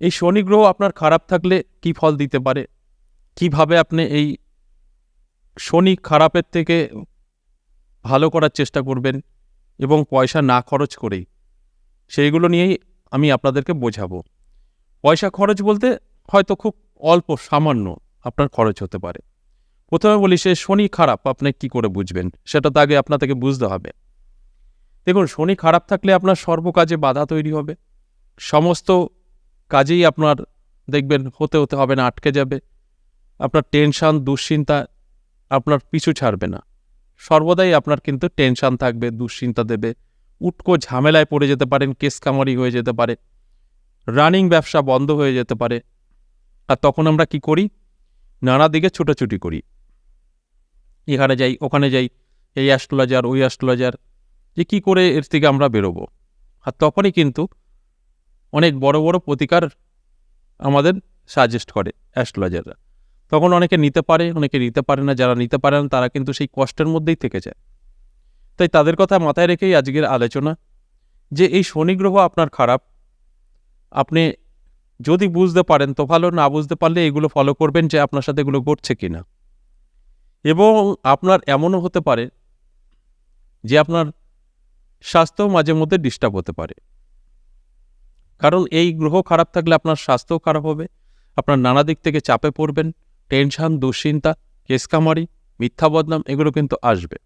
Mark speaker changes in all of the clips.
Speaker 1: এই শনি গ্রহ আপনার খারাপ থাকলে কি ফল দিতে পারে? কীভাবে আপনি এই শনি খারাপের থেকে ভালো করার চেষ্টা করবেন এবং পয়সা না খরচ করেই? সেইগুলো নিয়েই আমি আপনাদেরকে বোঝাবো। পয়সা খরচ বলতে হয়তো খুব অল্প, সামান্য আপনার খরচ হতে পারে। প্রথমে বলি, সে শনি খারাপ, আপনি কি করে বুঝবেন? সেটা তো আগে আপনাদেরকে বুঝতে হবে। দেখুন, শনি খারাপ থাকলে আপনার সর্বকাজে বাধা তৈরি হবে। সমস্ত কাজেই আপনার দেখবেন হতে হতে হবে না, আটকে যাবে। আপনার টেনশান, দুশ্চিন্তা আপনার পিছু ছাড়বে না। সর্বদাই আপনার কিন্তু টেনশান থাকবে, দুশ্চিন্তা দেবে। উটকো ঝামেলায় পড়ে যেতে পারেন, কেস কামারি হয়ে যেতে পারে। রানিং ব্যবসা বন্ধ হয়ে যেতে পারে। আর তখন আমরা কি করি? নানা দিকে ছুটোছুটি করি। এখানে যাই, ওখানে যাই, এই অ্যাস্ট্রোলজার ওই অ্যাস্ট্রোলজার যে কী করে এর থেকে আমরা বেরোবো? আর তখনই কিন্তু অনেক বড় বড় প্রতিকার আমাদের সাজেস্ট করে অ্যাস্ট্রোলজাররা তখন অনেকে নিতে পারে, অনেকে নিতে পারে না, যারা নিতে পারে না, তারা কিন্তু সেই কষ্টের মধ্যেই থেকে যায়। তাই তাদের কথা মাথায় রেখেই আজকের আলোচনা যে এই শনি গ্রহ আপনার খারাপ। আপনি যদি বুঝতে পারেন, তো ভালো, না বুঝতে পারলে এগুলো ফলো করবেন যে আপনার সাথে এগুলো ঘটছে কি না এবং আপনার এমনও হতে পারে যে আপনার স্বাস্থ্য মাঝে মধ্যে ডিস্টার্ব হতে পারে। কারণ এই গ্রহ খারাপ থাকলে আপনার স্বাস্থ্যও খারাপ হবে, আপনার নানা দিক থেকে চাপে পড়বেন, টেনশন, দুশ্চিন্তা, কেসকামারি, মিথ্যা বদনাম, এগুলো কিন্তু আসবে।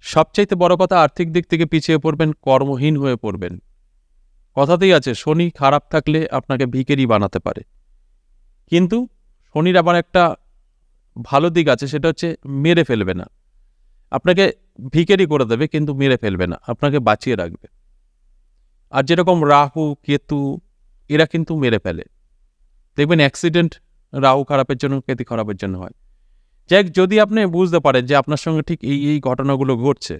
Speaker 1: সবচাইতে বড় কথা, আর্থিক দিক থেকে পিছিয়ে পড়বেন, কর্মহীন হয়ে পড়বেন। কথাতেই আছে, শনি খারাপ থাকলে আপনাকে ভিকেরি বানাতে পারে। কিন্তু শনির আবার একটা ভালো দিক আছে, সেটা হচ্ছে মেরে ফেলবে না। আপনাকে ভিকেরি করে দেবে, কিন্তু মেরে ফেলবে না, আপনাকে বাঁচিয়ে রাখবে। আর যেরকম রাহু, কেতু, এরা কিন্তু মেরে ফেলে। দেখবেন অ্যাক্সিডেন্ট রাহু খারাপের জন্য, কেতু খারাপের জন্য হয়। যাই যদি আপনি বুঝতে পারেন যে আপনার সঙ্গে ঠিক এই এই ঘটনাগুলো ঘটছে,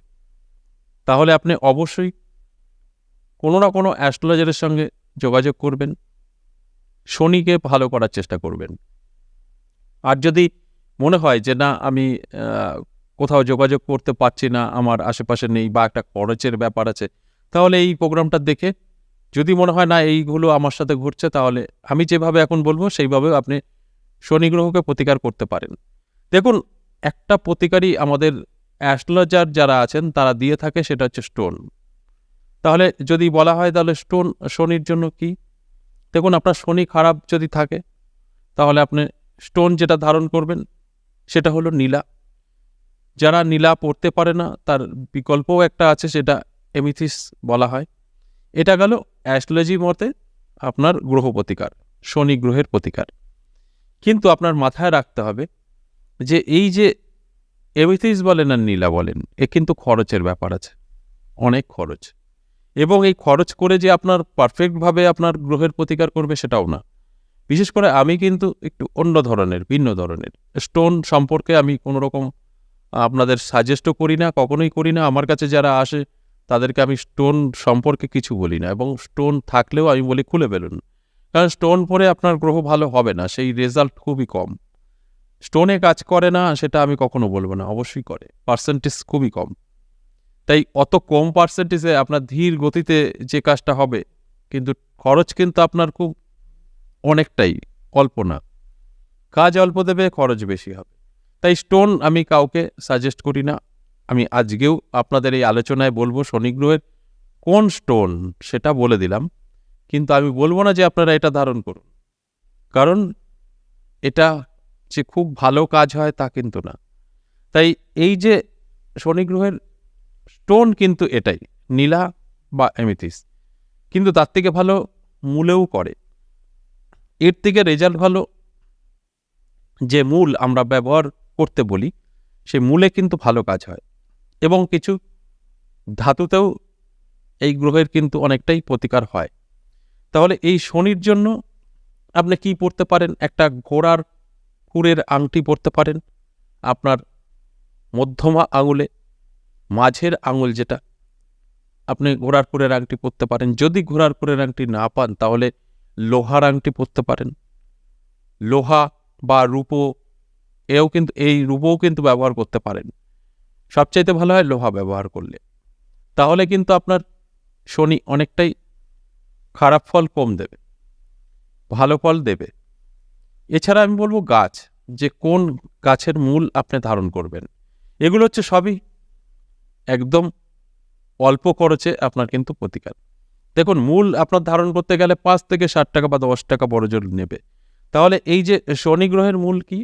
Speaker 1: তাহলে আপনি অবশ্যই কোনো না কোনো অ্যাস্ট্রোলজারের সঙ্গে যোগাযোগ করবেন। শনিকে ভালো করার চেষ্টা করবেন। আর যদি মনে হয় যে না, আমি কোথাও যোগাযোগ করতে পারছি না, আমার আশেপাশে নেই বা একটা খরচের ব্যাপার আছে তাহলে এই প্রোগ্রামটা দেখে, যদি মনে হয় না এইগুলো আমার সাথে ঘুরছে, তাহলে আমি যেভাবে এখন বলব সেইভাবে আপনি শনি গ্রহকে প্রতিকার করতে পারেন। দেখুন, একটা প্রতিকারই আমাদের অ্যাস্ট্রোলজার যারা আছেন, তারা দিয়ে থাকে, সেটা হচ্ছে স্টোন। তাহলে যদি বলা হয় তাহলে স্টোন, শনির জন্য কি? দেখুন, আপনার শনি খারাপ যদি থাকে, তাহলে আপনি স্টোন যেটা ধারণ করবেন, সেটা হলো নীলা। যারা নীলা পড়তে পারে না, তার বিকল্পও একটা আছে, সেটা এমিথিস বলা হয়। এটা গেল অ্যাস্ট্রোলজি মতে আপনার গ্রহ প্রতিকার, শনি গ্রহের প্রতিকার। কিন্তু আপনার মাথায় রাখতে হবে যে এই যে এমিথিস বলেন আর নীলা বলেন, এ কিন্তু খরচের ব্যাপার আছে, অনেক খরচ। এবং এই খরচ করে যে আপনার পারফেক্টভাবে আপনার গ্রহের প্রতিকার করবে সেটাও না। বিশেষ করে আমি কিন্তু একটু অন্য ধরনের, ভিন্ন ধরনের। স্টোন সম্পর্কে আমি কোনো রকম আপনাদের সাজেস্টও করি না, কখনোই করি না। আমার কাছে যারা আসে তাদেরকে আমি স্টোন সম্পর্কে কিছু বলি না এবং স্টোন থাকলেও আমি বলি খুলে ফেলুন। কারণ স্টোন পরে আপনার গ্রহ ভালো হবে না, সেই রেজাল্ট খুবই কম। স্টোনে কাজ করে না, সেটা আমি কখনো বলব না, অবশ্যই করে। পার্সেন্টেজ খুবই কম। তাই অত কম পার্সেন্টেজে আপনার ধীর গতিতে যে কাজটা হবে, কিন্তু খরচ কিন্তু আপনার খুব অনেকটাই, অল্প না। কাজ অল্প দেবে, খরচ বেশি হবে। তাই স্টোন আমি কাউকে সাজেস্ট করি না। আমি আজকেও আপনাদের এই আলোচনায় বলব শনিগ্রহের কোন স্টোন সেটা বলে দিলাম, কিন্তু আমি বলব না যে আপনারা এটা ধারণ করুন। কারণ এটা যে খুব ভালো কাজ হয় তা কিন্তু না। তাই এই যে শনিগ্রহের স্টোন কিন্তু এটাই, নীলা বা এমিথিস কিন্তু তার থেকে ভালো মূলেও করে। এর থেকে রেজাল্ট ভালো যে মূল আমরা ব্যবহার করতে বলি, সে মূলে কিন্তু ভালো কাজ হয়। এবং কিছু ধাতুতেও এই গ্রহের কিন্তু অনেকটাই প্রতিকার হয়। তাহলে এই শনির জন্য আপনি কি পড়তে পারেন? একটা ঘোড়ার কুরের আংটি পরতে পারেন। আপনার মধ্যমা আঙুলে, মাঝের আঙুল যেটা, আপনি ঘোড়ার কুরের আংটি পরতে পারেন। যদি ঘোড়ার কুরের আংটি না পান, তাহলে লোহার আংটি পরতে পারেন। লোহা বা রূপো, এও কিন্তু, এই রূপও কিন্তু ব্যবহার করতে পারেন। সবচাইতে ভালো হয় লোহা ব্যবহার করলে। তাহলে কিন্তু আপনার শনি অনেকটাই খারাপ ফল কম দেবে, ভালো ফল দেবে। এছাড়া আমি বলব গাছ, যে কোন গাছের মূল আপনি ধারণ করবেন, এগুলো হচ্ছে সবই একদম অল্প খরচে আপনার কিন্তু প্রতিকার। দেখুন, মূল আপনার ধারণ করতে গেলে পাঁচ থেকে ষাট টাকা বা দশ টাকা বড় জোর নেবে। তাহলে এই যে শনি গ্রহের মূল কি?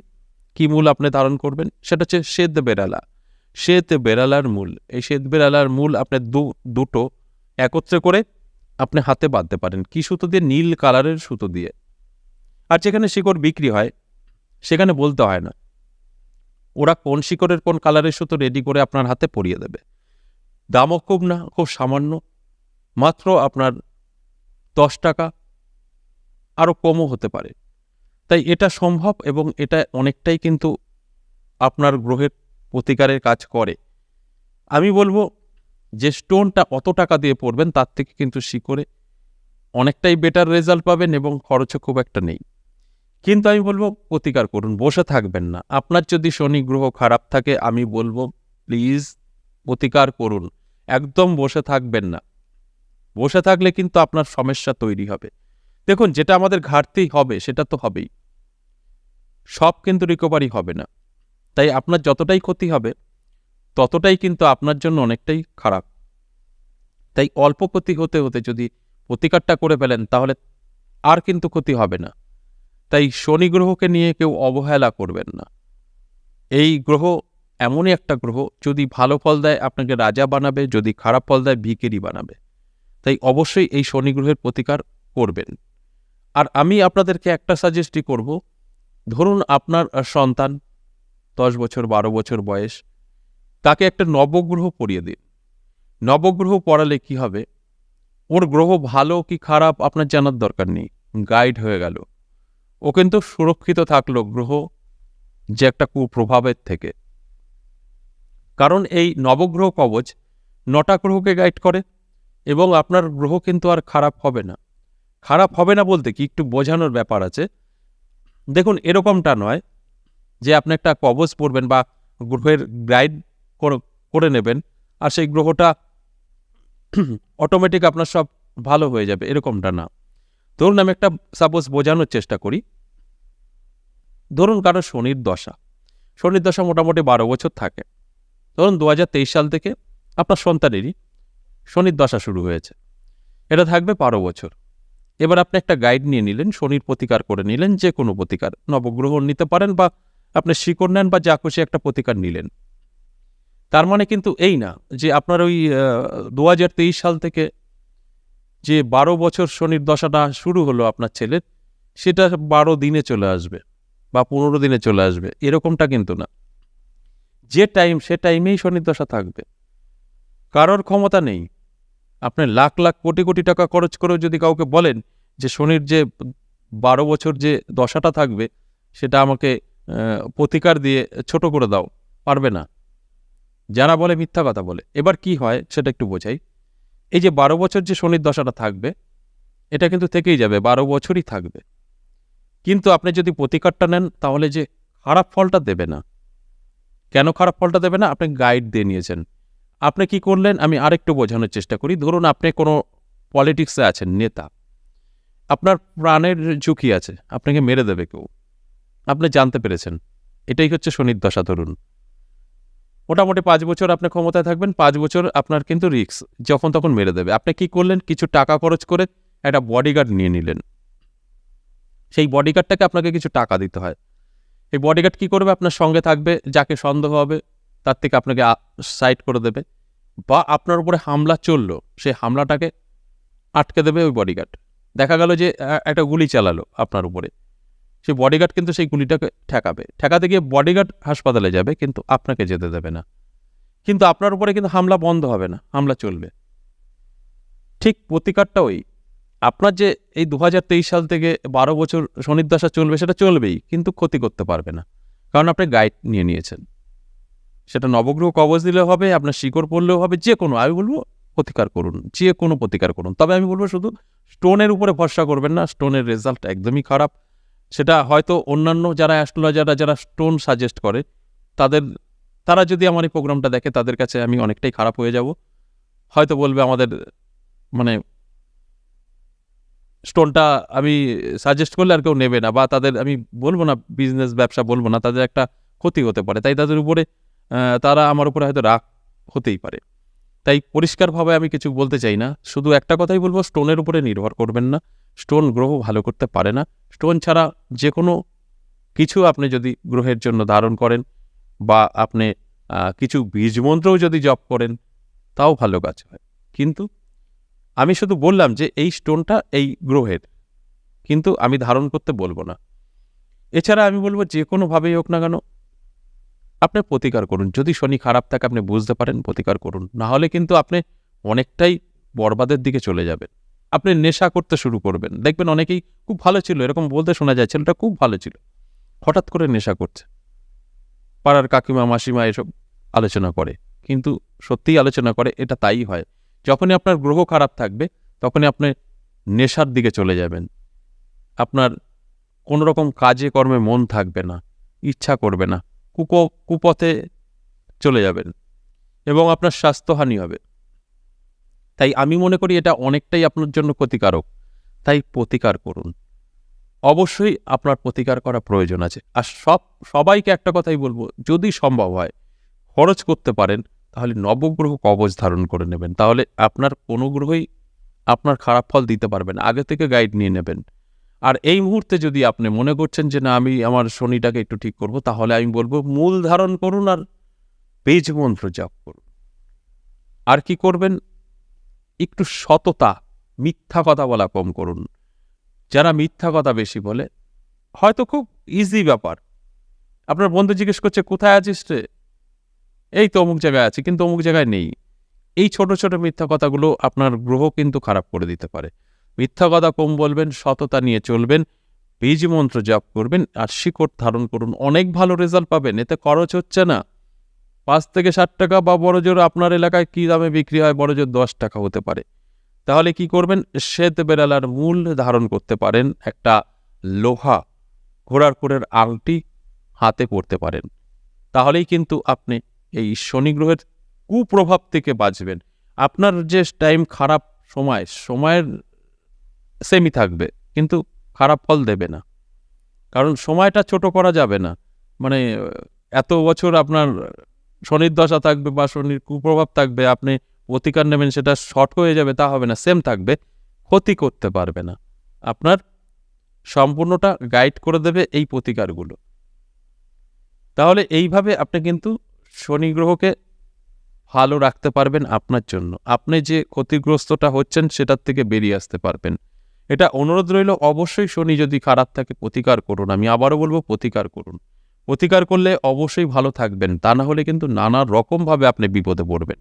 Speaker 1: কি মূল আপনি ধারণ করবেন? সেটা হচ্ছে শ্বেত বেড়ালা। শ্বেত বেড়ালার মূল। এই শ্বেত বেড়ালার মূল আপনি দু, দুটো একত্রে করে আপনি হাতে বাঁধতে পারেন। কি সুতো দিয়ে? নীল কালারের সুতো দিয়ে। আর যেখানে শিকড় বিক্রি হয়, সেখানে বলতে হয় না। ওরা কোন শিকড়ের কোন কালারের সুতো রেডি করে আপনার হাতে পরিয়ে দেবে। দামও খুব না, খুব সামান্য। মাত্র আপনার দশ টাকা আরও কমও হতে পারে। তাই এটা সম্ভব এবং এটা অনেকটাই কিন্তু আপনার গ্রহের প্রতিকারের কাজ করে। আমি বলব যে স্টোনটা অত টাকা দিয়ে পড়বেন, তার থেকে কিন্তু শিকড়ে অনেকটাই বেটার রেজাল্ট পাবেন এবং খরচও খুব একটা নেই। কিন্তু আমি বলব প্রতিকার করুন, বসে থাকবেন না। আপনার যদি শনি গ্রহ খারাপ থাকে, আমি বলব প্লিজ প্রতিকার করুন। একদম বসে থাকবেন না। বসে থাকলে কিন্তু আপনার সমস্যা তৈরি হবে। দেখুন, যেটা আমাদের ঘাটতি হবে, সেটা তো হবেই। সব কিন্তু রিকভারি হবে না। তাই আপনার যতটাই ক্ষতি হবে, ততটাই কিন্তু আপনার জন্য অনেকটাই খারাপ। তাই অল্প ক্ষতি হতে হতে যদি প্রতিকারটা করে ফেলেন, তাহলে আর কিন্তু ক্ষতি হবে না। তাই শনি গ্রহকে নিয়ে কেউ অবহেলা করবেন না। এই গ্রহ এমনই একটা গ্রহ, যদি ভালো ফল দেয়, আপনাকে রাজা বানাবে, যদি খারাপ ফল দেয়, ভিকেরি বানাবে। তাই অবশ্যই এই শনি গ্রহের প্রতিকার করবেন। আর আমি আপনাদেরকে একটা সাজেস্টই করব। ধরুন আপনার সন্তান দশ বছর, বারো বছর বয়স, তাকে একটা নবগ্রহ পড়িয়ে দিন। নবগ্রহ পড়ালে কি হবে? ওর গ্রহ ভালো কি খারাপ আপনার জানার দরকার নেই। গাইড হয়ে গেল। ও কিন্তু সুরক্ষিত থাকল গ্রহ যে একটা কুপ্রভাবের থেকে। কারণ এই নবগ্রহ কবচ নটা গ্রহকে গাইড করে এবং আপনার গ্রহ কিন্তু আর খারাপ হবে না। খারাপ হবে না বলতে কি? একটু বোঝানোর ব্যাপার আছে। দেখুন, এরকমটা নয়। যে আপনি একটা কবচ পড়বেন বা গ্রহের গাইড করে নেবেন, আর সেই গ্রহটা অটোমেটিক আপনার সব ভালো হয়ে যাবে, এরকমটা না। ধরুন আমি একটা সাপোজ বোঝানোর চেষ্টা করি। ধরুন কারও শনির দশা। শনির দশা মোটামুটি বারো বছর থাকে। ধরুন দু হাজার তেইশ সাল থেকে আপনার সন্তানেরই শনির দশা শুরু হয়েছে। এটা থাকবে বারো বছর। এবার আপনি একটা গাইড নিয়ে নিলেন, শনির প্রতিকার করে নিলেন, যে কোনো প্রতিকার। নবগ্রহ নিতে পারেন বা আপনি শিকড় নেন বা যা খুশি একটা প্রতিকার নিলেন। তার মানে কিন্তু এই না যে আপনার ওই দু হাজার তেইশ সাল থেকে যে বারো বছর শনির দশাটা শুরু হলো আপনার ছেলের, সেটা বারো দিনে চলে আসবে বা পনেরো দিনে চলে আসবে, এরকমটা কিন্তু না। যে টাইম, সে টাইমেই শনির দশা থাকবে। কারোর ক্ষমতা নেই। আপনি লাখ লাখ কোটি কোটি টাকা খরচ করেও যদি কাউকে বলেন যে শনির যে বারো বছর যে দশাটা থাকবে, সেটা আমাকে প্রতিকার দিয়ে ছোট করে দাও, পারবে না। যারা বলে মিথ্যা কথা বলে, এবার কি হয় সেটা একটু বোঝাই। এই যে বারো বছর যে শনির দশাটা থাকবে, এটা কিন্তু থেকেই যাবে, বারো বছরই থাকবে। কিন্তু আপনি যদি প্রতিকারটা নেন, তাহলে যে খারাপ ফলটা দেবে না। কেন খারাপ ফলটা দেবে না? আপনি গাইড দিয়ে নিয়েছেন। আপনি কি করলেন? আমি আরেকটু বোঝানোর চেষ্টা করি। ধরুন আপনি কোনো পলিটিক্সে আছেন, নেতা। আপনার প্রাণের ঝুঁকি আছে, আপনাকে মেরে দেবে কেউ। আপনি জানতে পেরেছেন। এটাই হচ্ছে শনির দশা, ধরুন। মোটামুটি পাঁচ বছর আপনি ক্ষমতায় থাকবেন, পাঁচ বছর আপনার কিন্তু রিক্স যখন তখন মেরে দেবে। আপনি কি করলেন? কিছু টাকা খরচ করে একটা বডিগার্ড নিয়ে নিলেন। সেই বডিগার্ডটাকে আপনাকে কিছু টাকা দিতে হয়। এই বডিগার্ড কী করবে? আপনার সঙ্গে থাকবে, যাকে সন্দেহ হবে, তার থেকে আপনাকে সাইড করে দেবে। বা আপনার উপরে হামলা চলল, সেই হামলাটাকে আটকে দেবে ওই বডিগার্ড দেখা গেল যে একটা গুলি চালালো আপনার উপরে। সেই বডিগার্ড কিন্তু সেই গুলিটাকে ঠেকাবে। ঠেকাতে গিয়ে বডিগার্ড হাসপাতালে যাবে, কিন্তু আপনাকে যেতে দেবে না। কিন্তু আপনার উপরে কিন্তু হামলা বন্ধ হবে না, হামলা চলবে। ঠিক প্রতিকারটা ওই। আপনার যে এই দু হাজার তেইশ সাল থেকে বারো বছর শনির্দশা চলবে, সেটা চলবেই, কিন্তু ক্ষতি করতে পারবে না। কারণ আপনি গাইড নিয়ে নিয়েছেন। সেটা নবগ্রহ কবচ দিলেও হবে, আপনার শিকড় পড়লেও হবে, যে কোনো, আমি বলব প্রতিকার করুন, যে কোনো প্রতিকার করুন। তবে আমি বলব শুধু স্টোনের উপরে ভরসা করবেন না স্টোনের রেজাল্ট একদমই খারাপ। সেটা হয়তো অন্যান্য যারা অ্যাস্ট্রোলজাররা যারা স্টোন সাজেস্ট করে, তাদের, তারা যদি আমার এই প্রোগ্রামটা দেখে, তাদের কাছে আমি অনেকটাই খারাপ হয়ে যাব। হয়তো বলবে আমাদের মানে স্টোনটা আমি সাজেস্ট করলে আর কেউ নেবে না, বা তাদের, আমি বলব না বিজনেস ব্যবসা বলব না, তাদের একটা ক্ষতি হতে পারে। তাই তাদের উপরে তারা আমার উপরে হয়তো রাগ হতেই পারে। তাই পরিষ্কারভাবে আমি কিছু বলতে চাই না। শুধু একটা কথাই বলব স্টোনের উপরে নির্ভর করবেন না। স্টোন গ্রহ ভালো করতে পারে না। স্টোন ছাড়া যে কোনো কিছু আপনি যদি গ্রহের জন্য ধারণ করেন বা আপনি কিছু বীজ মন্ত্রও যদি জপ করেন, তাও ভালো কাজ হয়। কিন্তু আমি শুধু বললাম যে এই স্টোনটা এই গ্রহের। কিন্তু আমি ধারণ করতে বলব না। এছাড়া আমি বলব যে কোনোভাবেই হোক না কেন, আপনি প্রতিকার করুন। যদি শনি খারাপ থাকে, আপনি বুঝতে পারেন প্রতিকার করুন। না হলে কিন্তু আপনি অনেকটাই বরবাদের দিকে চলে যাবেন। আপনি নেশা করতে শুরু করবেন। দেখবেন অনেকেই খুব ভালো ছিল, এরকম বলতে শোনা যায়, ছেলেটা খুব ভালো ছিল। হঠাৎ করে নেশা করছে। পাড়ার কাকিমা, মাসিমা এসব আলোচনা করে। কিন্তু সত্যিই আলোচনা করে, এটা তাই হয়। যখনই আপনার গ্রহ খারাপ থাকবে, তখনই আপনি নেশার দিকে চলে যাবেন। আপনার কোনো রকম কাজে, কর্মে মন থাকবে না, ইচ্ছা করবে না। কুপ, কুপথে চলে যাবেন এবং আপনার স্বাস্থ্যহানি হবে। তাই আমি মনে করি এটা অনেকটাই আপনার জন্য ক্ষতিকারক। তাই প্রতিকার করুন। অবশ্যই আপনার প্রতিকার করা প্রয়োজন আছে। আর সব, সবাইকে একটা কথাই বলব, যদি সম্ভব হয়, খরচ করতে পারেন, তাহলে নবগ্রহ কবচ ধারণ করে নেবেন। তাহলে আপনার কোনো গ্রহই আপনার খারাপ ফল দিতে পারবেন আগে থেকে গাইড নিয়ে নেবেন। আর এই মুহূর্তে যদি আপনি মনে করছেন যে, না, আমি আমার শনিটাকে একটু ঠিক করব, তাহলে আমি বলব, মূল ধারণ করুন আর বীজ মন্ত্র জপ করুন। আর কি করবেন? একটু সততা, মিথ্যা কথা বলা কম করুন। যারা মিথ্যা কথা বেশি বলে, হয়তো খুব ইজি ব্যাপার। আপনার বন্ধু জিজ্ঞেস করছে, কোথায় আছিস রে? এই তো অমুক জায়গায় আছে, কিন্তু অমুক জায়গায় নেই। এই ছোট ছোট মিথ্যা কথাগুলো আপনার গ্রহ কিন্তু খারাপ করে দিতে পারে। মিথ্যা কথা কম বলবেন, সততা নিয়ে চলবেন, বীজ মন্ত্র জপ করবেন, আর শিকড় ধারণ করুন। অনেক ভালো রেজাল্ট পাবেন, এতে খরচ হচ্ছে না। পাঁচ থেকে ষাট টাকা বা বড় জোর আপনার এলাকায় কী দামে বিক্রি হয়? বড় জোর দশ টাকা হতে পারে। তাহলে কি করবেন? শ্বেত বেড়ালার মূল ধারণ করতে পারেন একটা লোহা ঘোড়ার কোরের আংটি হাতে পরতে পারেন। তাহলেই কিন্তু আপনি এই শনি গ্রহের কুপ্রভাব থেকে বাঁচবেন। আপনার যে টাইম খারাপ সময়, সময়ের সেমি থাকবে, কিন্তু খারাপ ফল দেবে না। কারণ সময়টা ছোট করা যাবে না। মানে এত বছর আপনার শনির দশা থাকবে বা শনির কুপ্রভাব থাকবে, আপনি প্রতিকার নেবেন, সেটা শর্ট হয়ে যাবে, তা হবে না সেম থাকবে, ক্ষতি করতে পারবে না। আপনার সম্পূর্ণটা গাইড করে দেবে এই প্রতিকারগুলো। তাহলে এইভাবে আপনি কিন্তু শনি গ্রহকে ভালো রাখতে পারবেন আপনার জন্য। আপনি যে ক্ষতিগ্রস্তটা হচ্ছেন, সেটার থেকে বেরিয়ে আসতে পারবেন। এটা অনুরোধ রইল, অবশ্যই শনি যদি খারাপ থাকে, প্রতিকার করুন। আমি আবারও বলব, প্রতিকার করুন। প্রতিকার করলে অবশ্যই ভালো থাকবেন। তা না হলে কিন্তু নানা রকমভাবে আপনি বিপদে পড়বেন।